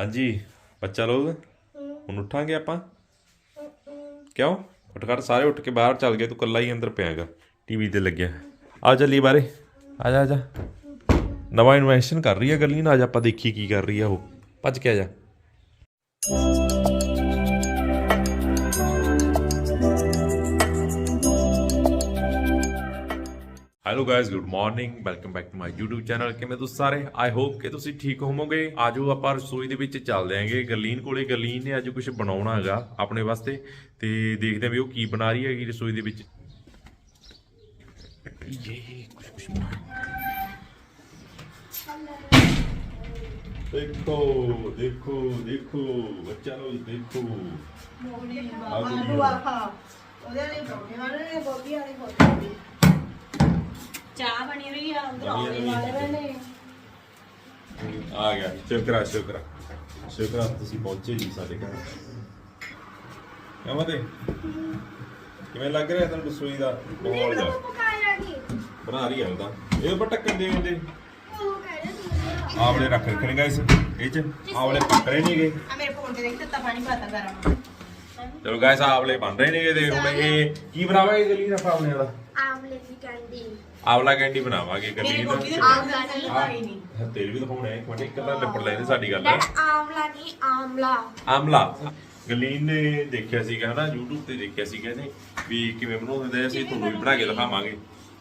ਹਾਂਜੀ, ਬੱਚਾ ਲੋਗ ਹੁਣ ਉੱਠਾਂਗੇ ਆਪਾਂ। ਕਿਉਂ? ਉੱਠ ਕਰ ਸਾਰੇ ਉੱਠ ਕੇ ਬਾਹਰ ਚੱਲ ਗਏ, ਤੂੰ ਇਕੱਲਾ ਹੀ ਅੰਦਰ ਪਿਆਗਾ। ਟੀਵੀ ਤੇ ਲੱਗਿਆ। ਆ ਚੱਲੀ ਬਾਰੇ। ਆ ਜਾ ਆ ਜਾ। ਨਵਾਂ ਇਨਵੈਂਸ਼ਨ ਕਰ ਰਹੀ ਹੈ ਗੱਲੀ ਨਾ ਅੱਜ ਆਪਾਂ ਦੇਖੀ ਕੀ ਕਰ ਰਹੀ ਆ ਉਹ। ਭੱਜ ਕੇ ਆ ਜਾ। Hello guys good morning welcome back to my YouTube channel ਕਿਵੇਂ ਤੁਸੀਂ ਸਾਰੇ? ਆਈ ਹੋਪ ਕਿ ਤੁਸੀਂ ਠੀਕ ਹੋਵੋਗੇ। ਆਜੋ ਆਪਾਂ ਰਸੋਈ ਦੇ ਵਿੱਚ ਚੱਲਦੇ ਆਂਗੇ ਗਰਲੀਨ ਕੋਲੇ ਗਰਲੀਨ ਨੇ ਅੱਜ ਕੁਝ ਬਣਾਉਣਾ ਹੈਗਾ ਆਪਣੇ ਵਾਸਤੇ। ਤੇ ਦੇਖਦੇ ਆਂ ਵੀ ਉਹ ਕੀ ਬਣਾ ਰਹੀ ਹੈਗੀ ਰਸੋਈ ਦੇ ਵਿੱਚ। ਇਹ ਕੁਝ ਕੁਝ ਬਣਾ। ਦੇਖੋ ਦੇਖੋ ਦੇਖੋ ਬੱਚਾ ਲੋਗ ਦੇਖੋ। ਆਲੂ ਆਖਾ ਉਹਦੇ ਵਾਲੇ ਪਰੌਂਠੇ ਵਾਲੇ ਨੇ ਗੋਭੀ ਵਾਲੇ ਪਰੌਂਠੇ ਚਾਹ ਬਣੀ ਹੋਈ ਆ ਅੰਦਰ ਆਉਣੇ ਵਾਲੇ ਨੇ ਆ। ਗਿਆ ਸ਼ੁਕਰਾ ਸ਼ੁਕਰਾ। ਸ਼ੁਕਰਾ ਤੁਸੀਂ ਪਹੁੰਚੇ ਜੀ ਸਾਡੇ ਘਰ। ਕਮਾ ਤੇ ਕਿਵੇਂ ਲੱਗ ਰਿਹਾ ਤੁਹਾਨੂੰ ਰਸੋਈ ਦਾ ਮਾਹੌਲ ਦਾ? ਬਣਾ ਰਹੀ ਹੈ ਉਹ ਤਾਂ ਇਹ ਉੱਪਰ ਟੱਕਣ ਦੇ ਹੁੰਦੇ? ਆਵਲੇ ਰੱਖ ਰੱਖਣੇ ਗਾਇਸ ਇਹ ਚ ਆਵਲੇ ਪੱਕ ਰਹੇ ਨੇਗੇ ਆ ਮੇਰੇ ਫੋਨ ਤੇ ਦੇਖ ਤੱਤਾ ਪਾਣੀ ਪਾਤਾ ਗਰਮ ਚਲੋ ਗਾਇਸ ਆਵਲੇ ਬਣ ਰਹੇ ਨੇਗੇ ਤੇ ਹੁਣ ਇਹ ਕੀ ਬਣਾਵਾਂਗੇ ਗਲੀ ਦਾ ਆਵਲੇ ਵਾਲਾ? ਆਮਲੇ ਦੀ ਕੈਂਡੀ ਆਵਲਾ ਕੈਂਡੀ ਬਣਾਵਾਂਗੇ ਗੋਭੀ ਦੇ ਤੇਲ ਵੀ ਦਿਖਾਉਣਾ ਹੈ ਇੱਕ ਮਿੰਟ ਇੱਕ ਤਾਂ ਲਿਪੜ ਲੈਂਦੇ ਸਾਡੀ ਗੱਲ। ਹੈ ਆਮਲਾ ਨਹੀਂ ਆਮਲਾ। ਆਮਲਾ। ਗਲੀਨ ਨੇ ਦੇਖਿਆ ਸੀਗਾ ਹਨਾ YouTube ਤੇ ਦੇਖਿਆ ਸੀਗਾ ਇਹਨੇ ਵੀ ਕਿਵੇਂ ਬਣਾਉਂਦੇ ਨੇ ਅਸੀਂ ਤੁਹਾਨੂੰ ਵੀ ਬਣਾ ਕੇ ਦਿਖਾਵਾਂਗੇ।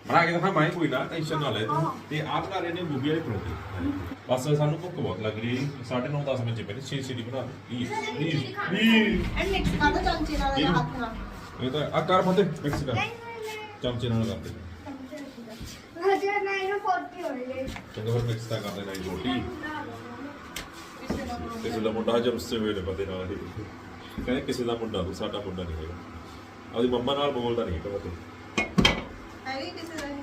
ਬਣਾ ਕੇ ਦਿਖਾਵਾਂਗੇ ਕੋਈ ਨਾ ਟੈਨਸ਼ਨ ਨਾ ਲੈ ਤੂੰ। ਤੇ ਆਪ ਬਣਾ ਰਹੇ ਨੇ ਗੋਭੀ ਵਾਲੇ ਪਰੌਂਠੇ ਬਸ ਸਾਨੂੰ ਭੁੱਖ ਬਹੁਤ ਲੱਗ ਰਹੀ ਹੈ। 9:30 10 ਵਜੇ ਪਹਿਲੇ 6 ਛੇ ਦੀ ਬਣਾ ਦੇ ਪਲੀਜ਼ ਪਲੀਜ਼ ਐਂਡ ਮਿਕਸ ਕਰ ਦੋ ਚਮਚੇ ਨਾਲ ਹੱਥ ਨਾਲ। ਇਹ ਤਾਂ ਆ ਕਰ ਫਤੇ ਮਿਕਸ ਕਰ। ਚਮਚੇ ਨਾਲ ਕਰ ਦੇ। ਹਜੇ ਮੈਂ ਇਹਨੂੰ 40 ਹੋ ਗਏ ਚੰਗਾ ਫਿਰ ਮਿਕਸ ਤਾਂ ਕਰ ਦੇਣਾ ਰੋਟੀ। ਕਿਸੇ ਦਾ ਮੁੰਡਾ ਜਮ ਸਵੇਰੇ ਪਤੇ ਨਾਲ ਹੀ। ਕਹਿੰਦੇ ਕਿਸੇ ਦਾ ਮੁੰਡਾ ਤੂੰ ਸਾਡਾ ਮੁੰਡਾ ਨਹੀਂ ਹੈਗਾ। ਆਪਦੀ ਮੰਮਾ ਨਾਲ ਬੋਲਦਾ ਨਹੀਂ ਹੈਗਾ ਤੂੰ। ਹੈਗੀ ਕਿਸੇ ਦਾ ਇਹ?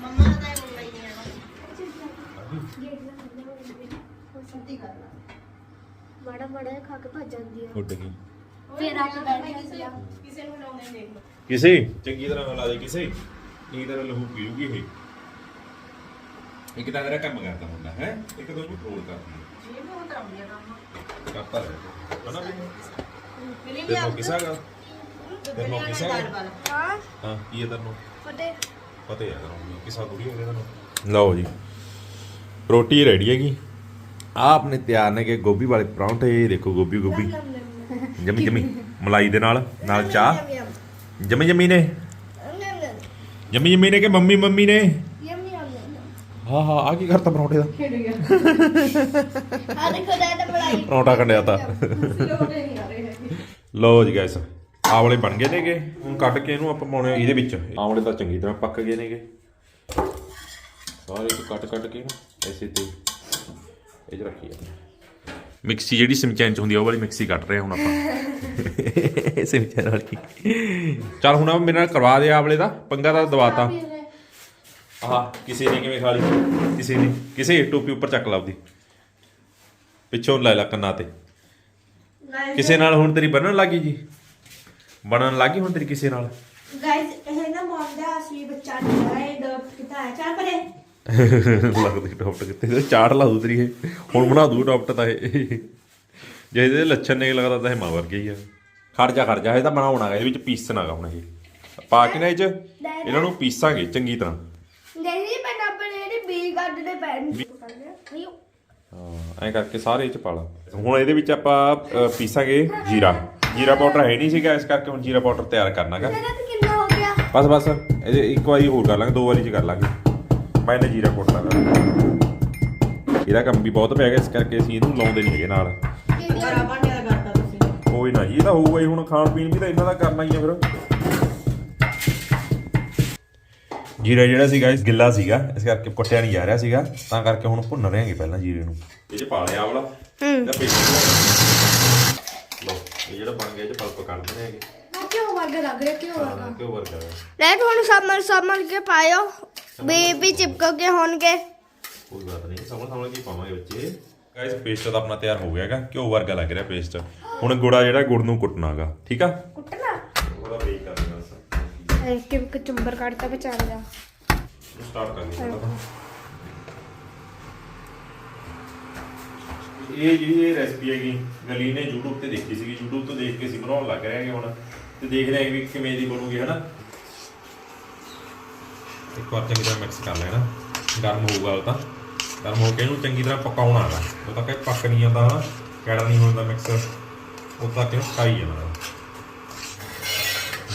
ਮੰਮਾ ਦਾ ਤਾਂ ਇਹ ਮੁੰਡਾ ਹੀ ਨਹੀਂ ਹੈਗਾ। ਸੱਤੀ ਕਰ ਲਾ। ਬੜਾ ਬੜਾ ਖਾ ਕੇ ਭੱਜ ਜਾਂਦੀ ਆ। ਉੱਡ ਗਈ। ਫਿਰ ਆ ਕੇ ਬੈਠ ਕਿਸੇ ਜਾਂਦੀ ਆ ਕਿਸੇ ਨੂੰ ਲਾਉਂਦੇ ਦੇਖ ਲਓ। ਕਿਸੇ? ਚੰਗੀ ਤਰ੍ਹਾਂ ਮਿਲਾ ਦੇ ਕਿਸੇ? ਚੰਗੀ ਤਰ੍ਹਾਂ ਲਹੂ ਪੀਊਗੀ ਇਹ? ਇੱਕ ਤਾਂ ਮੇਰਾ ਕੰਮ ਕਰਦਾ ਹੁੰਦਾ ਹੈ? ਇੱਕ ਦੋ ਨੂੰ ਕੰਟਰੋਲ ਕਰਦੀ ਇਹ ਵੀ ਹੁਣ ਆਉਂਦੀ ਆ ਕੰਮ। ਹੈ ਕਰਤਾ ਰਹੇ ਹਨਾ ਵੀ? ਤੇ ਆ ਤੇ ਹਾਂ। ਹਾਂ ਕੀ ਹੈ ਤੈਨੂੰ? ਫਤੇ ਪਤਾ ਹੀ ਹੈ ਤੈਨੂੰ ਕਿਸਾ ਥੋੜੀ ਹੋ ਗਿਆ ਤੈਨੂੰ। ਲਓ ਜੀ। ਰੋਟੀ ਰੈਡੀ ਹੈਗੀ। ਆ ਆਪਣੇ ਤਿਆਰ ਨੇ ਕਿ ਗੋਭੀ ਵਾਲੇ ਪਰੌਂਠੇ ਇਹ ਦੇਖੋ ਗੋਭੀ ਗੋਭੀ ਜਮੀ ਜਮੀ ਮਲਾਈ ਦੇ ਨਾਲ ਨਾਲ ਚਾਹ। ਜਮੀ ਜਮੀ ਨੇ। ਜਮੀ ਜਮੀ ਨੇ ਕਿ ਮੰਮੀ ਮੰਮੀ ਨੇ? ਯਮ ਯਮ ਹਾਂ ਹਾਂ ਆ ਕੀ ਕਰਤਾ ਪਰੌਂਠੇ ਦਾ? ਆ ਦੇਖੋ ਬੜਾਈ ਪਰੌਂਠਾ ਕੰਡਿਆ ਤਾਂ। ਲਓ ਜੀ ਗਾਇਸ ਆਵਲੇ ਬਣ ਗਏ ਨੇਗੇ। ਹੁਣ ਕੱਢ ਕੇ ਇਹਨੂੰ ਆਪਾਂ ਪਾਉਣੇ ਆ ਇਹਦੇ ਵਿੱਚ। ਆਵਲੇ ਤਾਂ ਚੰਗੀ ਤਰ੍ਹਾਂ ਪੱਕ ਗਏ ਨੇਗੇ। ਸਾਰੇ ਕੱਟ ਕੱਟ ਕੇ ਨਾ ਐਸੇ ਤੇ ਇਹ 'ਚ ਰੱਖੀ ਆ। ਮਿਕਸੀ ਜਿਹੜੀ ਸਿਮਚੈਨ ਚ ਹੁੰਦੀ ਆ ਉਹ ਵਾਲੀ ਮਿਕਸੀ ਕੱਟ ਰਹੇ ਆ ਹੁਣ ਆਪਾਂ। ਸਿਮਚੈਨ ਵਾਲੀ। ਚੱਲ ਹੁਣ ਆ ਮੇਰੇ ਨਾਲ ਕਰਵਾ ਦੇ ਆਵਲੇ ਦਾ ਪੰਗਾ ਤਾਂ ਦਵਾਤਾ। ਆਹ ਕਿਸੇ ਨੇ ਕਿਵੇਂ ਖਾ ਲਈ? ਕਿਸੇ ਨੇ ਕਿਸੇ ਟੋਪੀ ਉੱਪਰ ਚੱਕ ਲਾ ਉਹਦੀ ਪਿੱਛੋਂ ਲੈ ਲਾ ਕੰਨਾਂ ਤੇ। ਕਿਸੇ ਨਾਲ ਹੁਣ ਤੇਰੀ ਬਣਨ ਲੱਗੀ ਜੀ? ਬਣਨ ਲੱਗੀ ਹੁਣ ਤੇਰੀ ਕਿਸੇ ਨਾਲ? ਗਾਇਸ ਇਹ ਨਾ ਮੌਂਦਾ ਅਸਲੀ ਬੱਚਾ ਨਹੀਂ ਹੈ ਇਹ ਡਾਕਟਰ ਕਿਤਾ ਹੈ? ਚੱਲ ਪਰੇ। ਲੱਗਦੀ ਡਾਕਟਰ ਕਿੱਥੇ ਤੇ ਚਾੜ ਲਾ ਦੂ ਤੇਰੀ ਇਹ। ਹੁਣ ਬਣਾ ਦੂ ਡਾਕਟਰ ਤਾਂ ਇਹ। ਜੇ ਇਹਦੇ ਲੱਛਣ ਨਹੀਂ ਲੱਗਦਾ ਤਾਂ ਇਹ ਮਾਂ ਵਰਗੇ ਹੀ ਆ। ਖੜ ਜਾ ਖੜ ਜਾ। ਇਹ ਤਾਂ ਬਣਾਉਣਾ ਗਾ ਇਹਦੇ ਵਿੱਚ ਪੀਸਣਾਗਾ ਹੁਣ ਇਹ। ਪਾ ਕੇ ਨਾ ਇਹ ਚ। ਇਹਨਾਂ ਨੂੰ ਪੀਸਾਂਗੇ ਚੰਗੀ ਤਰ੍ਹਾਂ। ਨਹੀਂ ਮੈਂ ਆਪਣੇ ਇਹਦੇ ਬੀ ਕੱਢਦੇ ਪੈਣ ਨਹੀਂ। ਹਾਂ ਐਂ ਕਰਕੇ ਸਾਰੇ ਇਹ ਚ ਪਾ ਲਾ। ਹੁਣ ਇਹਦੇ ਵਿੱਚ ਆਪਾਂ ਅ, ਪੀਸਾਂਗੇ ਜੀਰਾ। ਜੀਰਾ ਪਾਊਡਰ ਹੈ ਨਹੀਂ ਸੀਗਾ ਇਸ ਕਰਕੇ ਹੁਣ ਜੀਰਾ ਪਾਊਡਰ ਤਿਆਰ ਕਰਨਾਗਾ ਕਿੰਨਾ ਹੋ ਗਿਆ। ਬਸ ਬਸ। ਇਹਦੇ ਇੱਕ ਵਾਰੀ ਹੋਰ ਕਰ ਲਾਂਗੇ ਦੋ ਵਾਰੀ ਚ ਕਰ ਲਾਂਗੇ। ਮੈਂ ਇਹਨੇ ਜੀਰਾ ਕੁੱਟ ਲਾਂਗਾ ਇਹਦਾ ਕੰਮ ਵੀ ਬਹੁਤ ਪੈ ਗਿਆ ਇਸ ਕਰਕੇ ਅਸੀਂ ਇਹਨੂੰ ਲਾਉਂਦੇ ਨਹੀਂ ਹੈਗੇ ਨਾਲ। ਕੋਈ ਨਾ ਜੀ ਇਹ ਤਾਂ ਹੋਊਗਾ ਹੀ ਹੁਣ ਖਾਣ ਪੀਣ ਵੀ ਤਾਂ ਇਹਨਾਂ ਦਾ ਕਰਨਾ ਹੀ ਆ ਫਿਰ। ਜੀਰਾ ਜਿਹੜਾ ਸੀਗਾ ਇਸ ਗਿੱਲਾ ਸੀਗਾ ਇਸ ਕਰਕੇ ਕੁੱਟਿਆ ਨਹੀਂ ਜਾ ਰਿਹਾ ਸੀਗਾ। ਤਾਂ ਕਰਕੇ ਹੁਣ ਭੁੰਨ ਰਹੇ ਹਾਂਗੇ ਪਹਿਲਾਂ ਜੀਰੇ ਨੂੰ। ਇਹ ਚ ਪਾ ਲਿਆ ਆਵਲਾ। ਪੇਸਟ ਲੋ ਇਹ ਜਿਹੜਾ ਬਣ ਗਿਆ ਇਹ ਚ ਪਲਪ ਦਿੰਦੇ ਹੈਗੇ। ਕਿਉਂ ਵਰਗਾ ਲੱਗ ਰਿਹਾ ਕਿਉਂ ਵਰਗਾ। ਕਿਉਂ ਵਰਗਾ ਹੈ। ਲੈ ਹੁਣ ਸਮਰ ਸਮਰ ਕੇ ਪਾਇਓ। ਬੇਬੀ ਚਿਪਕ ਕੇ ਹੋਣਗੇ। ਕੋਈ ਬਾਤ ਨਹੀਂ ਸਮਝ ਸਮਝ ਕੇ ਪਾਵਾਂਗੇ ਬੱਚੇ? ਗਾਇਸ ਪੇਸਟ ਤਾਂ ਆਪਣਾ ਤਿਆਰ ਹੋ ਗਿਆ ਹੈਗਾ। ਘਿਓ ਵਰਗਾ ਲੱਗ ਰਿਹਾ ਪੇਸਟ ਹੁਣ ਗੁੜਾ ਜਿਹੜਾ ਗੁੜ ਨੂੰ ਕੁੱਟਣਾਗਾ ਠੀਕ ਆ? ਕੁੱਟਣਾ? ਉਹਦਾ ਬੇਕ ਕਰ ਦੇਣਾ ਸਰ ਇਹ ਕਿ ਕਚੁੰਬਰ ਕੱਢਤਾ ਬਚਾਣ ਦਾ। ਸਟਾਰਟ ਕਰ ਦੇਣਾ ਇਹ ਜਿਹੜੀ ਇਹ ਰੈਸਪੀ ਹੈਗੀ ਗਲੀ ਨੇ YouTube ਤੇ ਦੇਖੀ ਸੀਗੀ। YouTube ਤੋਂ ਦੇਖ ਕੇ ਅਸੀਂ ਬਣਾਉਣ ਲੱਗ ਰਹੇ ਹਾਂਗੇ ਹੁਣ। ਤੇ ਦੇਖ ਰਹੇ ਵੀ ਕਿਵੇਂ ਦੀ ਬਣੂਗੀ, ਹਨਾ? ਇੱਕ ਵਾਰ ਚੰਗੀ ਤਰ੍ਹਾਂ ਮਿਕਸ ਕਰ ਲੈਣਾ ਗਰਮ ਹੋਊਗਾ ਉਹ ਤਾਂ। ਗਰਮ ਹੋ ਕੇ ਇਹਨੂੰ ਚੰਗੀ ਤਰ੍ਹਾਂ ਪਕਾਉਣਾ ਹੈ ਉਹ ਤੱਕ ਇਹ ਪੱਕ ਨਹੀਂ ਜਾਂਦਾ, ਹਨਾ? ਕੈੜਾ ਨਹੀਂ ਹੁੰਦਾ ਮਿਕਸ ਉਹ ਤੱਕ ਇਹਨੂੰ ਖਾਈ ਜਾਣਾ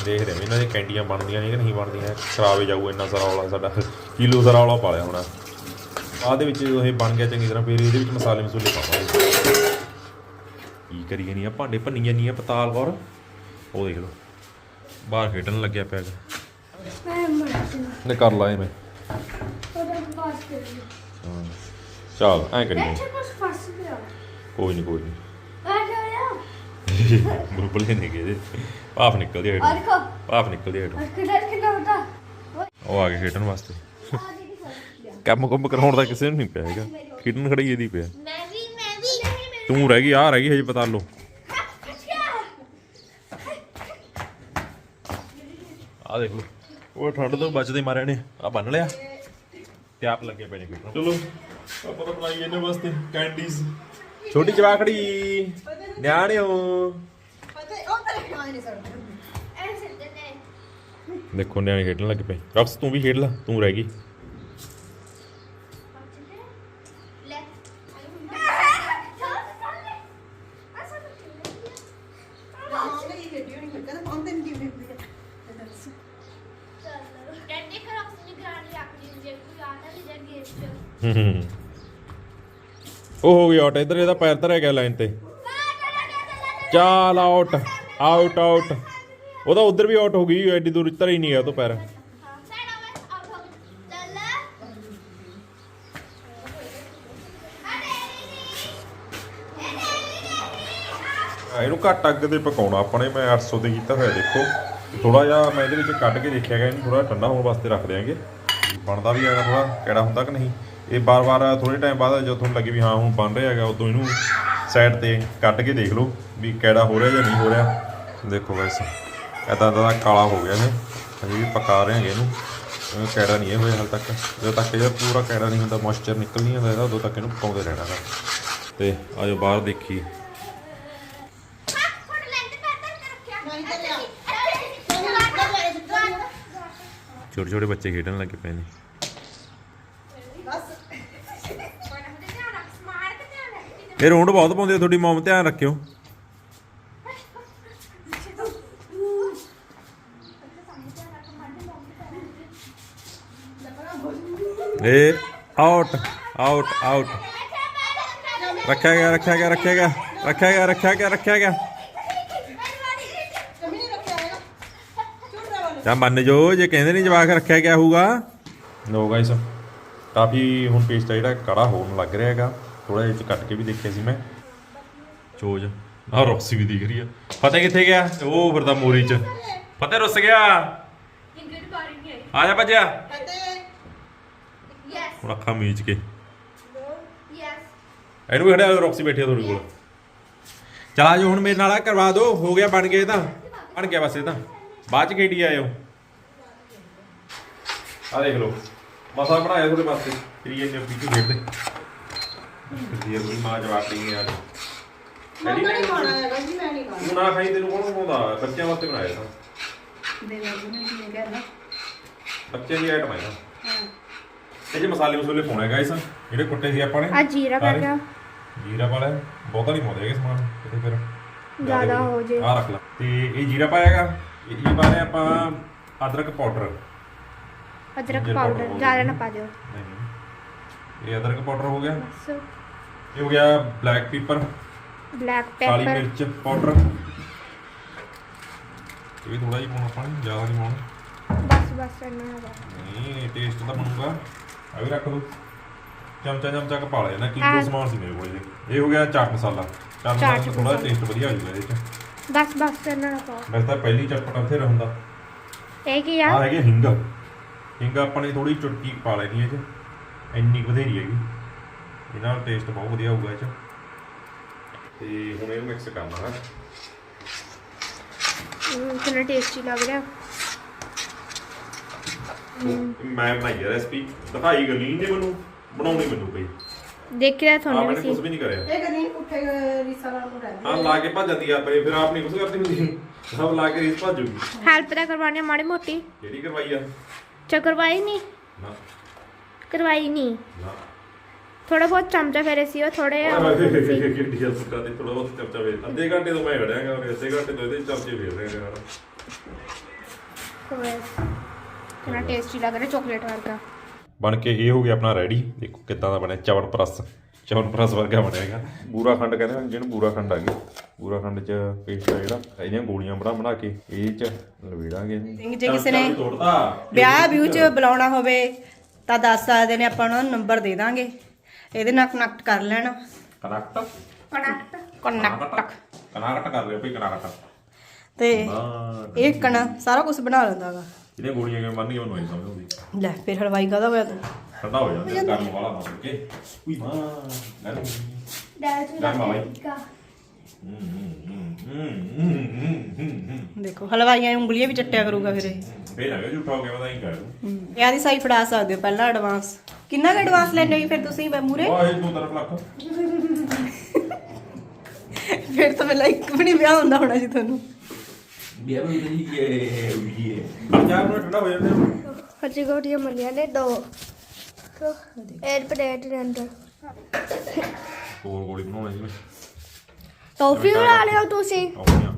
ਦੇਖਦੇ ਹਾਂ ਇਹਨਾਂ ਦੀ ਕੈਂਡੀਆਂ ਬਣਦੀਆਂ ਨੇ ਕਿ ਨਹੀਂ ਬਣਦੀਆਂ। ਖਰਾਬ ਹੀ ਜਾਊ ਇੰਨਾ ਸਾਰਾ ਔਲਾ ਸਾਡਾ। ਕਿਲੋ ਸਾਰਾ ਵਾਲਾ ਪਾ ਲਿਆ ਹੋਣਾ। ਆਹ ਵਿੱਚ ਜਦੋਂ ਇਹ ਬਣ ਗਿਆ ਚੰਗੀ ਤਰ੍ਹਾਂ, ਫਿਰ ਇਹਦੇ ਵਿੱਚ ਮਸਾਲੇ ਮਸੂਲੇ ਪਾਵਾਂਗੇ ਕੀ ਕਰੀ ਜਾਨੀ ਆ ਭਾਂਡੇ ਭੰਨੀ ਜਾਨੀ ਆ ਪਤਾਲ ਕੌਰ। ਉਹ ਦੇਖ ਲਓ। ਬਾਹਰ ਖੇਡਣ ਲੱਗਿਆ ਪਿਆ ਗਾ। ਮੈਂ ਮਰ ਨੇ ਕਰ ਲਾ ਐਵੇਂ। ਕਰ ਹਾਂ। ਚੱਲ ਐਂ ਕਰੀ ਜਾਈਂ। ਇੱਥੇ ਕੁਝ ਫਸ ਗਿਆ। ਕੋਈ ਨਹੀਂ ਕੋਈ ਨਹੀਂ ਬੁਲਬੁਲੇ ਨਹੀਂ ਗਏ ਭਾਫ ਨਿਕਲਦੀ ਹੈ ਭਾਫ ਨਿਕਲਦੀ ਹੈ ਉਹ ਆ ਕੇ ਖੇਡਣ ਵਾਸਤੇ। ਕੰਮ ਕੰਮ ਕਰਾਉਣ ਦਾ ਕਿਸੇ ਨੂੰ ਨਹੀਂ ਪਿਆ ਹੈਗਾ। ਖੇਡਣ ਖੜਾਈ ਇਹਦੀ ਪਿਆ। ਮੈਂ ਵੀ ਮੈਂ ਵੀ। ਤੂੰ ਰਹਿ ਗਈ ਆ ਰਹਿ ਗਈ ਹਜੇ ਪਤਾ ਲਓ। ਆ ਦੇਖ। ਉਹ ਠੰਡ ਤੋਂ ਬਚਦੇ ਮਾਰੇ ਨੇ। ਆ ਬੰਨ ਲਿਆ। ਤੇ ਆਪ ਲੱਗੇ ਪਏ ਨੇ ਚਲੋ ਆਪਾਂ ਤਾਂ ਬਣਾਈ ਇਹਨੇ ਵਾਸਤੇ ਕੈਂਡੀਜ਼ ਛੋਟੀ ਜਵਾਖੜੀ ਨਿਆਣਿਓ। ਪਤਾ ਉਹ ਤੇਰੇ ਖਾਣੇ ਨਹੀਂ ਸਰਦਾ ਐਸੇ ਨੇ। ਦੇਖੋ ਨਿਆਣੇ ਖੇਡਣ ਲੱਗ ਪਏ। ਰਫਸ ਤੂੰ ਵੀ ਖੇਡ ਲੈ ਤੂੰ ਰਹਿ ਗਈ ਲੈ ਹਾਂ ਮੈਂ ਇਹ ਵੀਡੀਓ ਨਹੀਂ ਕਰਦਾ ਪਾਉਂਦੇ ਨਹੀਂ ਦਿੰਦੇ ਡੈਡੀ ਕਰ ਆਪਣੀ ਗ੍ਰਾਂਡ ਰੱਖ ਜੇ ਕੋਈ ਆਦਾ ਵੀ ਜਗੇ ਹੂੰ। ਉਹ ਹੋ ਗਿਆ ਆਊਟ ਇਧਰ ਇਹਦਾ ਪੈਰ ਧਰਿਆ ਗਿਆ ਲਾਈਨ ਤੇ। ਚਾਲ ਆਊਟ ਆਊਟ ਆਊਟ ਉਹਦਾ ਉਧਰ ਵੀ ਆਊਟ ਹੋ ਗਈ, ਐਡੀ ਦੂਰ ਧਰ ਹੀ ਨਹੀਂ ਗਿਆ ਉਹ ਤੋਂ ਪੈਰ। ਇਹਨੂੰ ਘੱਟ ਅੱਗ ਤੇ ਪਕਾਉਣਾ, ਆਪਣੇ ਨੇ ਮੈਂ 800 ਤੇ ਕੀਤਾ ਹੋਇਆ, ਦੇਖੋ। ਥੋੜਾ ਜਿਹਾ ਮੈਂ ਇਹਦੇ ਵਿੱਚ ਕੱਢ ਕੇ ਦੇਖਿਆ ਗਿਆ, ਇਹਨੂੰ ਥੋੜਾ ਠੰਡਾ ਹੋਣ ਵਾਸਤੇ ਰੱਖ ਦਿਆਂਗੇ। ਬਣਦਾ ਵੀ ਹੈਗਾ ਥੋੜਾ ਕਿਹੜਾ ਹੁੰਦਾ ਕਿ ਨਹੀਂ? ਇਹ ਬਾਰ-ਬਾਰ ਥੋੜੇ ਟਾਈਮ ਬਾਅਦ ਜਦੋਂ ਤੁਹਾਨੂੰ ਲੱਗੇ ਵੀ ਹਾਂ, ਹੁਣ ਬਣ ਰਿਹਾ ਹੈਗਾ, ਉਦੋਂ ਇਹਨੂੰ ਸਾਈਡ ਤੇ ਕੱਢ ਕੇ ਦੇਖ ਲਓ ਵੀ ਕਿਹੜਾ ਹੋ ਰਿਹਾ ਜਾਂ ਨਹੀਂ ਹੋ ਰਿਹਾ। ਦੇਖੋ ਗਾਇਸ ਇਦਾਂ ਦਾ ਕਾਲਾ ਹੋ ਗਿਆ ਇਹ। ਅਸੀਂ ਵੀ ਪਕਾ ਰਹੇ ਹੈਗੇ ਇਹਨੂੰ। ਕੈੜਾ ਨਹੀਂ ਹੋਇਆ ਹਾਲ ਤੱਕ। ਜਦੋਂ ਤੱਕ ਇਹ ਪੂਰਾ ਕੈੜਾ ਨਹੀਂ ਹੁੰਦਾ ਮੋਇਸਚਰ ਨਿਕਲ ਨਹੀਂ ਹੁੰਦਾ ਇਹਦਾ, ਉਦੋਂ ਤੱਕ ਇਹਨੂੰ ਪਕਾਉਂਦੇ ਰਹਿਣਾ ਗਾ ਤੇ ਆਜੋ ਬਾਹਰ ਦੇਖੀ ਛੋਟੇ ਛੋਟੇ ਬੱਚੇ ਖੇਡਣ ਲੱਗੇ ਪਏ ਨੇ ਬਸ ਇਹ ਰੌਂਡ ਬਹੁਤ ਪਾਉਂਦੇ ਆ, ਤੁਹਾਡੀ ਮਮ ਧਿਆਨ ਰੱਖਿਓ। ਏ ਆਊਟ ਆਊਟ ਆਊਟ ਰੱਖਿਆ ਗਿਆ ਰੱਖਿਆ ਗਿਆ ਰੱਖਿਆ ਗਿਆ ਰੱਖਿਆ ਗਿਆ ਰੱਖਿਆ ਗਿਆ ਰੱਖਿਆ ਗਿਆ। ਤਾਂ ਮੰਨ ਜੋ, ਜੇ ਕਹਿੰਦੇ ਨਹੀਂ ਜਵਾਕ ਰੱਖਿਆ ਗਿਆ ਹੋਊਗਾ। ਲੋ ਗਾਇਸ ਕਾਫੀ ਹੁਣ ਪੇਸਟ ਜਿਹੜਾ ਕੜਾ ਹੋਣ ਲੱਗ ਰਿਹਾ ਹੈਗਾ। ਥੋੜਾ ਜਿਹਾ 'ਚ ਕੱਟ ਕੇ ਵੀ ਦੇਖਿਆ ਸੀ ਮੈਂ। ਚੋਜ, ਆਹ ਰੌਕਸੀ ਵੀ ਦਿਖ ਰਹੀ ਆ। ਫਤਿਹ ਕਿੱਥੇ ਗਿਆ? ਉਹ ਫਿਰਦਾ ਮੋਰੀ 'ਚ। ਫਤਿਹ ਰੁੱਸ ਗਿਆ? ਆ ਜਾ ਭੱਜਿਆ। ਹੁਣ ਅੱਖਾਂ ਮੀਚ ਕੇ। ਇਹਨੂੰ ਵੀ ਖੜਿਆ ਰੌਕਸੀ ਬੈਠੀ ਆ ਤੁਹਾਡੇ ਕੋਲ। ਚਲ ਆ ਹੁਣ ਮੇਰੇ ਨਾਲ ਆ ਕਰਵਾ ਦੋ ਹੋ ਗਿਆ, ਬਣ ਗਿਆ ਇਹ ਤਾਂ। ਬਣ ਗਿਆ ਬਸ ਇਹ ਤਾਂ। ਬਾਅਦ ਚ ਖੇਡੀ ਆਇਓ। ਆ ਦੇਖ ਲਓ। ਮਸਾ ਬਣਾਇਆ ਤੁਹਾਡੇ ਵਾਸਤੇ। ਫਰੀ ਇਹਨੇ ਵੀਡੀਓ ਖੇਡਦੇ। ਫਰੀ ਇਹ ਮਾਂ ਜਵਾਬ ਨਹੀਂ ਆ। ਮੈਂ ਤਾਂ ਨਹੀਂ ਖਾਣਾ ਹੈਗਾ ਜੀ ਮੈਂ ਨਹੀਂ ਖਾਣਾ। ਤੂੰ ਨਾ ਖਾਈ ਤੈਨੂੰ ਕੌਣ ਖਵਾਉਂਦਾ ਬੱਚਿਆਂ ਵਾਸਤੇ ਬਣਾਇਆ ਤਾਂ। ਦੇ ਲੱਗ ਮੈਂ ਕੀ ਕਰਨਾ ਬੱਚਿਆਂ ਦੀ ਆਈਟਮ ਹੈ। ਨਾ ਇਹ ਜੇ ਮਸਾਲੇ ਮਸੂਲੇ ਪਾਉਣੇ ਗਾਇਸ ਜਿਹੜੇ ਕੁੱਟੇ ਸੀ ਆਪਾਂ ਨੇ। ਆ ਜੀਰਾ ਪੈ ਸਾਰੇ। ਗਿਆ ਜੀਰਾ ਪਾ ਲਿਆ। ਬਹੁਤਾ ਨਹੀਂ ਪਾਉਂਦੇ ਹੈਗੇ ਸਮਾਨ ਕਿਤੇ ਫਿਰ। ਜ਼ਿਆਦਾ ਹੋ ਜੇ। ਆ ਰੱਖ ਲਾ। ਤੇ ਇਹ ਜੀਰਾ ਪਾਇਆਗਾ ਇਹ ਪਾ ਲਿਆ ਆਪਾਂ ਅਦਰਕ ਪਾਊਡਰ। ਅਦਰਕ ginger ਪਾਊਡਰ powder ਜ਼ਿਆਦਾ ਨਾ ਪਾ ਦਿਓ। ਨਹੀਂ ਨਹੀਂ। ਇਹ ਅਦਰਕ ਪਾਊਡਰ ਹੋ ਗਿਆ। ਬਸ। ਇਹ ਹੋ ਗਿਆ ਬਲੈਕ ਪੇਪਰ ਬਲੈਕ ਕਾਲੀ ਪੈਪਰ ਮਿਰਚ ਪਾਊਡਰ ਇਹ ਵੀ ਥੋੜਾ ਜਿਹਾ ਪਾਉਣਾ ਆਪਾਂ ਨੇ ਜ਼ਿਆਦਾ ਨਹੀਂ ਪਾਉਣਾ। ਬਸ ਬਸ ਇੰਨਾ ਹੈਗਾ ਨਹੀਂ ਟੇਸਟ ਤਾਂ ਬਣੂਗਾ। ਆ ਵੀ ਰੱਖ ਦੋ ਚਮਚਾ ਚਮਚਾ ਕ ਪਾ ਲਿਆ ਨਾ ਕਿਲੋ ਆਹ। ਸਮਾਨ ਸੀ ਮੇਰੇ ਕੋਲ ਇਹ। ਇਹ ਹੋ ਗਿਆ ਚਾਟ ਮਸਾਲਾ। ਚਾਟ ਮਸਾਲਾ ਚਾਟ ਦਾ ਥੋੜਾ ਮਸਾਲਾ। ਟੇਸਟ ਵਧੀਆ ਆ ਜੂਗਾ ਇਹਦੇ ਚ। ਬਸ ਬਸ ਇੰਨਾ ਪਾਓ। ਵੈਸੇ ਤਾਂ ਪਹਿਲੀ ਚਟਪਟਾ ਬਥੇਰਾ ਹੁੰਦਾ। ਇਹ ਕੀ ਆ? ਆ ਹੈਗੇ ਹਿੰਗ। ਹਿੰਗ ਆਪਾਂ ਨੇ ਥੋੜੀ ਚੁਟਕੀ ਪਾ ਲੈਣੀ ਇਹ ਚ। ਇੰਨੀ ਕੁ ਵਧੇਰੀ ਹੈਗੀ। ਇਹਦੇ ਨਾਲ ਟੇਸਟ ਬਹੁਤ ਵਧੀਆ ਆਊਗਾ ਇਹ ਚ। ਤੇ ਹੁਣ ਇਹਨੂੰ ਮਿਕਸ ਕਰਨਾ ਹੈ। ਕਿੰਨਾ ਟੇਸਟੀ ਲੱਗ ਰਿਹਾ। ਮੈਂ ਬਣਾਈ ਹੈ ਰੈਸਪੀ ਦਿਖਾਈ ਗਲੀ ਨੇ ਮੈਨੂੰ ਬਣਾਉਣੀ ਮੈਨੂੰ ਪਈ ਦੇਖਿਆ ਤੁਹਾਨੂੰ ਵੀ ਕੁਝ ਸੀ ਵੀ ਨਹੀਂ ਕਰਿਆ। ਇਹ ਕਦੀ ਪੁੱਠੇ ਰੀਸਾ ਨਾਲ ਨੂੰ ਰਹਿੰਦੇ। ਹਾਂ ਲਾ ਕੇ ਭੱਜ ਜਾਂਦੀ ਆ ਆਪੇ ਫਿਰ ਆਪ ਨਹੀਂ ਕੁਝ ਕਰਦੀ ਹੁੰਦੀ। ਸਭ ਲਾ ਕੇ ਰੀਸ ਭੱਜੂਗੀ। ਹੈਲਪ ਤਾਂ ਕਰਵਾਉਣੀ ਆ ਮਾੜੀ ਮੋਟੀ। ਕਿਹੜੀ ਕਰਵਾਈ ਆ? ਚਾ ਕਰਵਾਈ ਨਹੀਂ ਨਾ। ਕਰਵਾਈ ਨਹੀਂ ਨਾ। ਥੋੜਾ ਬਹੁਤ ਚਮਚਾ ਫੇਰੇ ਸੀ ਉਹ ਥੋੜੇ ਕਿੱਡੀ ਆ ਸੁੱਕਾ ਤੇ ਥੋੜਾ ਬਹੁਤ ਚਮਚਾ ਵੇਚ ਅੱਧੇ ਘੰਟੇ ਤੋਂ ਮੈਂ ਖੜਿਆਗਾ ਔਰ ਅੱਧੇ ਘੰਟੇ ਤੋਂ ਇਹਦੇ ਚਮਚੇ ਵੇਚ ਰਹੇ ਨੇ ਯਾਰ ਕਿੰਨਾ ਟੇਸਟੀ ਲੱਗ ਰਿਹਾ ਚਾਕਲੇਟ ਵਰਗਾ। ਬਣ ਕੇ ਇਹ ਹੋ ਗਿਆ ਆਪਣਾ ਰੈਡੀ ਦੇਖੋ ਕਿੱਦਾਂ ਦਾ ਬਣਿਆ ਚਵਨ ਪ੍ਰਸ ਚਵਨ ਪ੍ਰਸ ਵਰਗਾ ਬਣਿਆਗਾ ਬੂਰਾ ਖੰਡ ਕਹਿੰਦੇ ਨੇ ਜਿਹਨੂੰ ਬੂਰਾ ਖੰਡ ਆ ਗਿਆ ਬੂਰਾ ਖੰਡ ਚ ਪੇਸਟ ਆ ਜਿਹੜਾ ਇਹਦੀਆਂ ਗੋਲੀਆਂ ਬਣਾ ਬਣਾ ਕੇ ਇਹ ਚ ਲਵੇੜਾਂਗੇ ਜੇ ਕਿਸੇ ਨੇ ਤੋੜਦਾ ਵਿਆਹ ਵਿਊ ਚ ਬੁਲਾਉਣਾ ਹੋਵੇ ਤਾਂ ਦੱਸ ਸਕਦੇ ਨੇ ਆਪਾਂ ਉਹਨਾਂ ਨੂੰ ਨੰਬਰ ਦੇ ਦਾਂਗੇ। ਇਹਦੇ ਨਾਲ ਕਨੈਕਟ ਕਰ ਲੈਣਾ। ਕਨੈਕਟ ਕਨੈਕਟ ਕਨੈਕਟ ਕਨੈਕਟ ਕਰ ਲਿਓ ਭਈ ਕਨੈਕਟ ਤੇ ਇਹ ਕਣਾ ਸਾਰਾ ਕੁਝ ਬਣਾ ਲੈਂਦਾ ਗਾ। ਇਹਨੇ ਗੋਲੀਆਂ ਕਿਵੇਂ ਬੰਨੀਆਂ ਮੈਨੂੰ ਨਹੀਂ ਸਮਝ ਆਉਂਦੀ। ਲੈ ਫਿਰ ਹਲਵਾਈ ਕਾਹਦਾ ਹੋਇਆ ਤੂੰ? ਠੰਡਾ ਹੋ ਜਾਂਦਾ ਗਰਮ ਵਾਲਾ ਨਾ ਕੇ। ਉਈ ਮਾਂ ਗਰਮ ਆ। ਬਾਈ ਹੂੰ ਹੂੰ ਹੂੰ ਹੂੰ ਹੂੰ ਹੂੰ। ਦੇਖੋ ਹਲਵਾਈਆਂ ਦੀਆਂ ਉਂਗਲੀਆਂ ਵੀ ਚੱਟਿਆ ਕਰੂਗਾ ਫਿਰ ਇਹ। ਫੇਰ ਆ ਗਿਆ ਝੂਠਾ ਹੋ ਗਿਆ ਪਤਾ ਨਹੀਂ ਕਰ ਵਿਆਹ ਦੀ ਸਾਈ ਫੜਾ ਸਕਦੇ ਹੋ ਪਹਿਲਾਂ ਐਡਵਾਂਸ ਕਿੰਨਾ ਕੁ ਐਡਵਾਂਸ ਲੈਣੇ ਹੋ ਫਿਰ ਤੁਸੀਂ ਮੂਰੇ? ਵਾਹ ਇਹ ਦੋ ਤਰਫ ਲੱਖ ਫਿਰ ਤਾਂ ਪਹਿਲਾਂ ਇੱਕ ਵੀ ਨਹੀਂ ਵਿਆਹ ਹੁੰਦਾ ਹੋਣਾ ਜੀ ਤੁਹਾਨੂੰ। ਬਿਆ ਵੀ ਇਹ ਇਹ ਇਹ ਆ ਜਾ ਨੂੰ ਠੰਡਾ ਹੋ ਜਾਂਦਾ। ਹਜੀ ਗੋਟੀਆਂ ਮੰਨੀਆਂ ਨੇ ਦੋ। ਐਡ ਪਲੇਟ ਦੇ ਅੰਦਰ। ਹੋਰ ਗੋਲੀ ਬਣਾਉਣੀ ਸੀ ਮੈਂ। ਟੌਫੀ ਬਣਾ ਲਿਓ ਤੁਸੀਂ। ਆਉਣੀਆਂ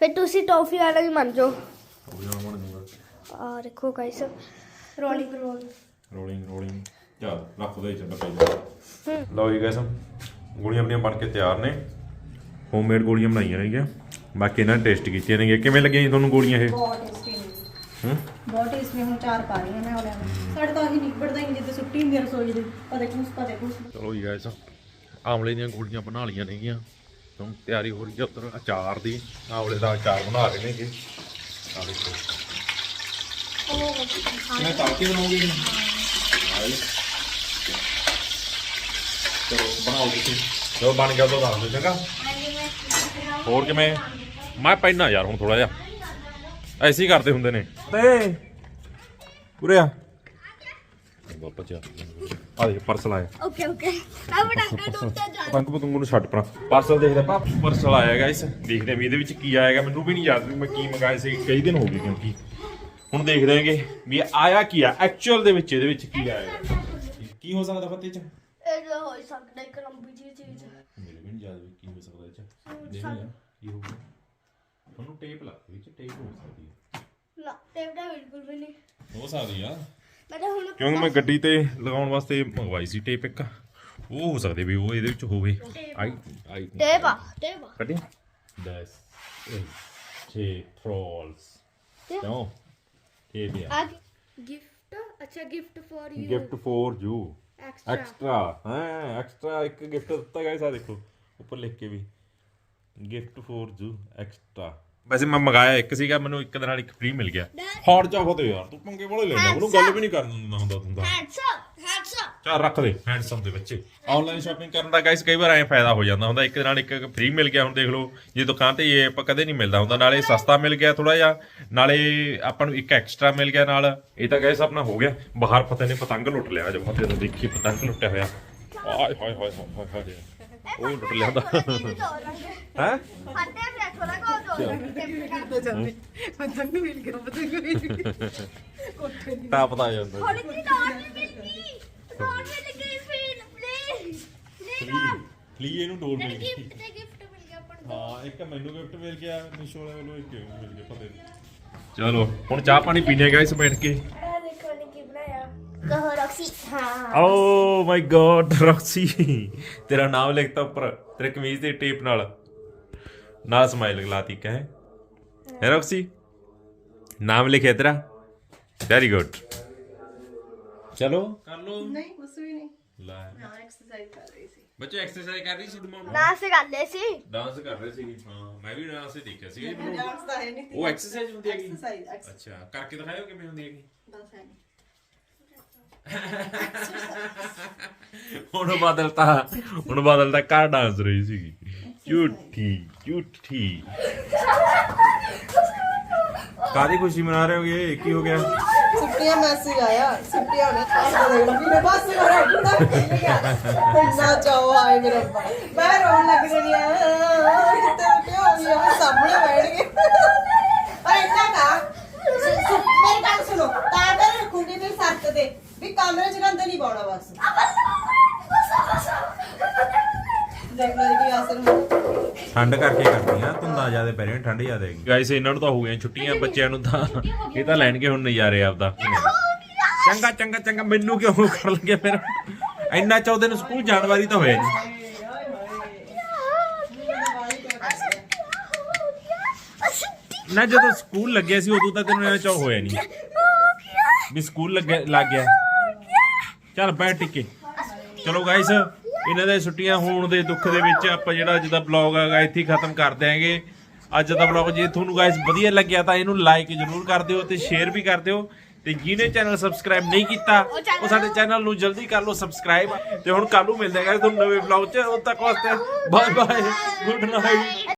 ਫਿਰ ਤੁਸੀਂ ਟੌਫੀ ਵਾਲਾ ਹੀ ਮੰਨ ਜਾਓ। ਆ ਦੇਖੋ guys rolling roll rolling rolling ਚੱਲ ਰੱਖ ਦੇ ਚੱਲ ਪਈ ਲਓ ਜੀ ਗਾਇਸ ਗੋਲੀਆਂ ਆਪਣੀਆਂ ਬਣ ਕੇ ਤਿਆਰ ਨੇ। ਹੋਮਮੇਡ ਗੋਲੀਆਂ ਬਣਾਈਆਂ ਨੇਗੀਆਂ। ਬਾਕੀ ਇਹਨਾਂ ਨੇ ਟੇਸਟ ਕੀਤੀਆਂ ਨੇਗੀਆਂ। ਕਿਵੇਂ ਲੱਗੀਆਂ ਜੀ ਤੁਹਾਨੂੰ ਗੋਲੀਆਂ ਇਹ? ਬਹੁਤ ਟੇਸਟੀ ਹੂੰ? ਬਹੁਤ ਟੇਸਟੀ ਹੁਣ ਚਾਰ ਪਾ ਰਹੀ ਹਾਂ ਮੈਂ ਉਹਦੇ ਸਾਡੇ ਤਾਂ ਅਸੀਂ ਨਿਕੜਦਾ ਹੀ ਨਹੀਂ ਜਿੱਦੇ ਸੁੱਟੀ ਹੁੰਦੀ ਆ ਰਸੋਈ ਦੇ। ਕਦੇ ਕੁਛ ਕਦੇ ਕੁਛ। ਚਲੋ ਜੀ ਗਾਇਸ ਆਮਲੇ ਦੀਆਂ ਗੋਲੀਆਂ ਬਣਾ ਲਈਆਂ ਨੇਗੀਆਂ। ਹੁਣ ਤਿਆਰੀ ਹੋ ਰਹੀ ਹੈ ਉੱਧਰ ਅਚਾਰ ਦੀ। ਆਮਲੇ ਦਾ ਅਚਾਰ ਬਣਾ ਰਹੇ ਨੇਗੇ। ਆ ਦੇਖੋ। ਮੈਂ ਤਲ ਕੇ ਬਣਾਉਂਗੀ ਆਈ ਚਲੋ ਬਣਾਓ ਤੁਸੀਂ। ਬਣ ਗਿਆ ਤਾਂ ਦੱਸ ਦਿਓ ਚੰਗਾ। ਹੋਰ ਕਿਵੇਂ? ਮੈਂ ਪੈਣਾ ਯਾਰ ਹੁਣ ਥੋੜਾ ਜਿਹਾ। ਐਸੇ ਕਰਦੇ ਹੁੰਦੇ ਨੇ। ਤੇ ਉਰੇ ਆ। ਬਾਪਾ ਜੀ ਆ ਦੇ ਪਰਸਲ ਆਇਆ। ਓਕੇ ਓਕੇ ਆ ਬੜਾ ਟੁੱਟਦਾ ਜਾ ਪੰਕ ਪਤੰਗੂ ਨੂੰ ਛੱਡ ਪਰਾਂ। ਪਾਰਸਲ ਦੇਖਦਾ ਪਾ ਪਾਰਸਲ ਆਇਆ ਗਾਇਸ ਦੇਖਦੇ ਵੀ ਇਹਦੇ ਵਿੱਚ ਕੀ ਆਏਗਾ ਮੈਨੂੰ ਵੀ ਨਹੀਂ ਯਾਦ ਵੀ ਮੈਂ ਕੀ ਮੰਗਾਇਆ ਸੀ ਕਈ ਦਿਨ ਹੋ ਗਏ ਕਿਉਂਕਿ। ਹੁਣ ਦੇਖਦੇ ਹਾਂਗੇ ਵੀ ਆਇਆ ਕੀ ਆ। ਐਕਚੁਅਲ ਦੇ ਵਿੱਚ ਇਹਦੇ ਵਿੱਚ ਕੀ ਆਏਗਾ ਕੀ ਹੋ ਸਕਦਾ ਫਤਿਹ ਚ? ਇਹ ਜੋ ਹੋ ਸਕਦਾ ਇੱਕ ਲੰਬੀ ਜਿਹੀ ਚੀਜ਼। ਮੇਰੇ ਵੀ ਨਹੀਂ ਯਾਦ ਵੀ ਕੀ ਹੋ ਸਕਦਾ ਇਹ ਚ। ਦੇਖਦੇ ਹਾਂ ਕੀ ਹੋਊਗਾ ਤੁਹਾਨੂੰ ਟੇਪ ਲੱਗ ਵਿੱਚ ਟੇਪ ਹੋ ਸਕਦੀ ਹੈ। ਨਾ ਟੇਪ ਦਾ ਬਿਲਕੁਲ ਵੀ ਨਹੀਂ ਹੋ ਸਕਦੀ ਆ। ਕਿਉਂਕਿ ਮੈਂ ਗੱਡੀ ਤੇ ਲਗਾਉਣ ਵਾਸਤੇ ਮੰਗਵਾਈ ਸੀ ਟੇਪ ਇੱਕ। ਉਹ ਹੋ ਸਕਦੇ ਵੀ ਉਹ ਇਹਦੇ ਵਿੱਚ ਹੋਵੇ। ਆਈ ਆਈ ਟੇਪ ਆ ਟੇਪ ਆ। ਕੱਢੀ। 10 6 ਫਰੋਲਸ ਕਿਉਂ? ਟੇਪ ਆ। ਗਿਫਟ ਅੱਛਾ gift for you gift for you extra ਹਾਂ ਐਕਸਟਰਾ ਇੱਕ ਗਿਫਟ ਦਿੱਤਾ ਗਾਇਸ ਆ ਦੇਖੋ। ਉੱਪਰ ਲਿਖ ਕੇ ਵੀ। ਗਿਫਟ ਫੋਰ ਯੂ ਐਕਸਟਰਾ ਵੈਸੇ ਮੈਂ ਮੰਗਾਇਆ ਇੱਕ ਸੀਗਾ ਮੈਨੂੰ ਇੱਕ ਦੇ ਨਾਲ ਇੱਕ ਫ੍ਰੀ ਮਿਲ ਗਿਆ। ਹੌਟ ਚਾਹ ਤੇ ਯਾਰ ਤੂੰ ਪੰਗੇ ਵਾਲੇ ਲੈਣਾ ਉਹਨੂੰ ਗੱਲ ਵੀ ਨਹੀਂ ਕਰਨ ਦਿੰਦਾ ਹੁੰਦਾ ਹੈਂਡਸਮ ਹੈਂਡਸਮ ਚਾਰ ਰੱਖ ਦੇ ਹੈਂਡਸਮ ਦੇ ਬੱਚੇ। ਆਨਲਾਈਨ ਸ਼ਾਪਿੰਗ ਕਰਨ ਦਾ ਗਾਇਸ ਕਈ ਵਾਰ ਐ ਫਾਇਦਾ ਹੋ ਜਾਂਦਾ ਹੁੰਦਾ ਇੱਕ ਦੇ ਨਾਲ ਇੱਕ ਫ੍ਰੀ ਮਿਲ ਗਿਆ ਹੁਣ ਦੇਖ ਲਓ ਜੇ ਦੁਕਾਨ ਤੇ ਇਹ ਆਪਾਂ ਕਦੇ ਨਹੀਂ ਮਿਲਦਾ ਹੁੰਦਾ ਨਾਲੇ ਸਸਤਾ ਮਿਲ ਗਿਆ ਥੋੜਾ ਜਿਹਾ ਨਾਲੇ ਆਪਾਂ ਨੂੰ ਇੱਕ ਐਕਸਟਰਾ ਮਿਲ ਗਿਆ ਨਾਲ ਇਹ ਤਾਂ ਗਾਇਸ ਆਪਣਾ ਹੋ ਗਿਆ। ਬਾਹਰ ਫਤਿਹ ਨੇ ਪਤੰਗ ਲੁੱਟ ਲਿਆ ਜੋ ਫਤਿਹ ਨੇ ਦੇਖੀ ਪਤੰਗ ਲੁੱਟਿਆ ਹੋਇਆ। ਆਏ ਹਾਏ ਹਾਏ ਹਾਏ ਹਾਏ। ਉਹ ਲੁੱਟ ਲਿਆ ਹੁੰਦਾ ਹੈ? ਫੱਟੇ ਫਿਰ ਥੋੜਾ ਕੋ ਦੋ ਪਤੰਗ ਮਿਲ ਗਿਆ ਪਤੰਗ ਮਿਲ ਗਿਆ ਤਾਂ ਪਤਾ ਆ ਜਾਂਦਾ। ਥੋੜੀ ਜਿਹੀ ਡੋਰ ਮਿਲ ਗਈ ਡੋਰ ਮਿਲ ਗਈ। ਫਿਰ ਪਲੀਜ਼ ਫਲੀ ਫਲੀ ਇਹਨੂੰ ਡੋਰ ਮਿਲ ਗਈ। ਗਿਫਟ ਤੇ ਗਿਫਟ ਮਿਲ ਗਿਆ ਆਪਾਂ ਨੂੰ ਹਾਂ ਇੱਕ ਮੈਨੂੰ ਗਿਫਟ ਮਿਲ ਗਿਆ ਨਿਸ਼ੋ ਵਾਲੇ ਵੱਲੋਂ ਇੱਕ ਮਿਲ ਗਿਆ ਪਤਾ ਨਹੀਂ। ਚਲੋ ਹੁਣ ਚਾਹ ਪਾਣੀ ਪੀਨੇ ਗਾਇਸ ਬੈਠ ਕੀ। ਕਹੋ ਰੌਕਸੀ। ਹਾਂ ਓ ਮਾਈ ਗॉड ਰੌਕਸੀ। ਤੇਰਾ ਨਾਮ ਲਿਖਤਾ ਉੱਪਰ ਤੇਰੇ ਕਮੀਜ਼ ਤੇ ਟੇਪ ਨਾਲ। ਨਾਲ ਸਮਾਈਲ ਲਾਤੀ ਕਹੇ ਹੈ। ਰੌਕਸੀ? ਨਾਮ ਲਿਖਿਆ ਤੇਰਾ? ਵੈਰੀ ਗੁੱਡ ਚਲੋ। ਕਰ ਲੋ ਨਹੀਂ ਕੁਛ ਵੀ ਨਹੀਂ। ਲੈ। ਹਾਂ ਐਕਸਰਸਾਈਜ਼ ਕਰ ਰਹੀ ਸੀ। ਬੱਚੇ ਐਕਸਰਸਾਈਜ਼ ਕਰ ਰਹੀ ਸੀ ਡਮਾਉਣ ਨਾ ਸੇ ਕਰਦੇ ਸੀ। ਡਾਂਸ ਕਰ ਰਹੇ ਸੀ ਹਾਂ। ਮੈਂ ਵੀ ਡਾਂਸ ਹੀ ਦੇਖਿਆ ਸੀ ਡਾਂਸ ਤਾਂ ਹੈ ਨਹੀਂ ਉਹ ਐਕਸਰਸਾਈਜ਼ ਹੁੰਦੀ ਹੈਗੀ? ਐਕਸਰਸਾਈਜ਼ ਅੱਛਾ ਕਰਕੇ ਦਿਖਾਇਓ ਕਿਵੇਂ ਹੁੰਦੀ ਹੈਗੀ? ਬਸ ਹੈ ਨਹੀਂ ਹੁਣ ਬਦਲਤਾ ਹੁਣ ਬਦਲਤਾ ਕਾਰ ਡਾਂਸ ਰਹੀ ਸੀਗੀ। ਝੂਠੀ ਝੂਠੀ ਕਾਦੀ ਖੁਸ਼ੀ ਮਨਾ ਰਹੇ ਹੋਗੇ? ਕੀ ਹੋ ਗਿਆ? ਛੁੱਟੀਆਂ ਮੈਸੇਜ ਆਇਆ ਛੁੱਟੀਆਂ ਨੇ ਖਾਸ ਦੇ ਲੱਗੀ ਨੇ। ਬਸ ਮੇਰਾ ਖਿੱਲ ਗਿਆ ਇੰਨਾ ਚਾਹ ਆਏ ਮੇਰਾ ਮੈਂ ਰੋਣ ਲੱਗ ਗਈ ਆ ਤੇ ਕਿਉਂ ਹੋਈ ਆ ਸਾਹਮਣੇ ਬੈਠ ਗਏ ਅਰੇ ਇੰਨਾ ਕਾ ਮੇਰੀ ਗੱਲ ਸੁਣੋ ਤਾਂ ਕਰ ਰੱਖੂਗੀ ਵੀ ਸੱਤ ਤੇ ਵੀ ਕਮਰੇ ਚ ਗੰਦ ਨਹੀਂ ਪਾਉਣਾ ਬਸ ਦੇਖ ਲਓ ਜੀ ਅਸਰ ਹੋ ਠੰਡ ਕਰਕੇ ਕਰਦੀ ਆ ਧੁੰਦਾ ਜ਼ਿਆਦਾ ਪੈ ਰਹੀ ਠੰਡ ਜ਼ਿਆਦਾ ਹੈਗੀ। ਗਾਇਸ ਇਹਨਾਂ ਨੂੰ ਤਾਂ ਹੋ ਗਈਆਂ ਛੁੱਟੀਆਂ ਬੱਚਿਆਂ ਨੂੰ ਤਾਂ ਇਹ ਤਾਂ ਲੈਣਗੇ ਹੁਣ ਨਜ਼ਾਰੇ ਆਪਦਾ। ਚੰਗਾ ਚੰਗਾ ਚੰਗਾ ਮੈਨੂੰ ਕਿਉਂ ਕਰ ਲੱਗਿਆ ਫਿਰ? ਇੰਨਾ ਚੌਦੇ ਨੂੰ ਸਕੂਲ ਜਾਣ ਵਾਲੀ ਤਾਂ ਹੋਇਆ ਨਹੀਂ। ਨਾ ਜਦੋਂ ਸਕੂਲ ਲੱਗਿਆ ਸੀ ਉਦੋਂ ਤਾਂ ਤੈਨੂੰ ਐਂ ਚਾਹ ਹੋਇਆ ਨਹੀਂ। ਵੀ ਸਕੂਲ ਲੱਗ ਗਿਆ। ਚੱਲ ਬੈਠ ਟਿੱਕੇ। ਚਲੋ ਗਾਇਸ ਇਹਨਾਂ ਦੇ ਛੁੱਟੀਆਂ ਹੋਣ ਦੇ ਦੁੱਖ ਦੇ ਵਿੱਚ ਆਪਾਂ ਜਿਹੜਾ ਅੱਜ ਦਾ ਬਲੌਗ ਹੈਗਾ ਇੱਥੇ ਹੀ ਖਤਮ ਕਰ ਦਿਆਂਗੇ। ਅੱਜ ਦਾ ਬਲੌਗ ਜੇ ਤੁਹਾਨੂੰ ਗਾਇਸ ਵਧੀਆ ਲੱਗਿਆ ਤਾਂ ਇਹਨੂੰ ਲਾਈਕ ਜ਼ਰੂਰ ਕਰ ਦਿਓ ਤੇ ਸ਼ੇਅਰ ਵੀ ਕਰ ਦਿਓ। ਤੇ ਜਿਹਨੇ ਚੈਨਲ ਸਬਸਕ੍ਰਾਈਬ ਨਹੀਂ ਕੀਤਾ ਉਹ ਸਾਡੇ ਚੈਨਲ ਨੂੰ ਜਲਦੀ ਕਰ ਲਓ ਸਬਸਕ੍ਰਾਈਬ ਤੇ ਹੁਣ ਕੱਲ ਨੂੰ ਮਿਲਦੇ ਹਾਂ ਤੁਹਾਨੂੰ ਨਵੇਂ ਬਲੌਗ 'ਚ। ਉਦੋਂ ਤੱਕ ਵਾਸਤੇ ਬਾਏ ਬਾਏ ਗੁੱਡ ਨਾਈਟ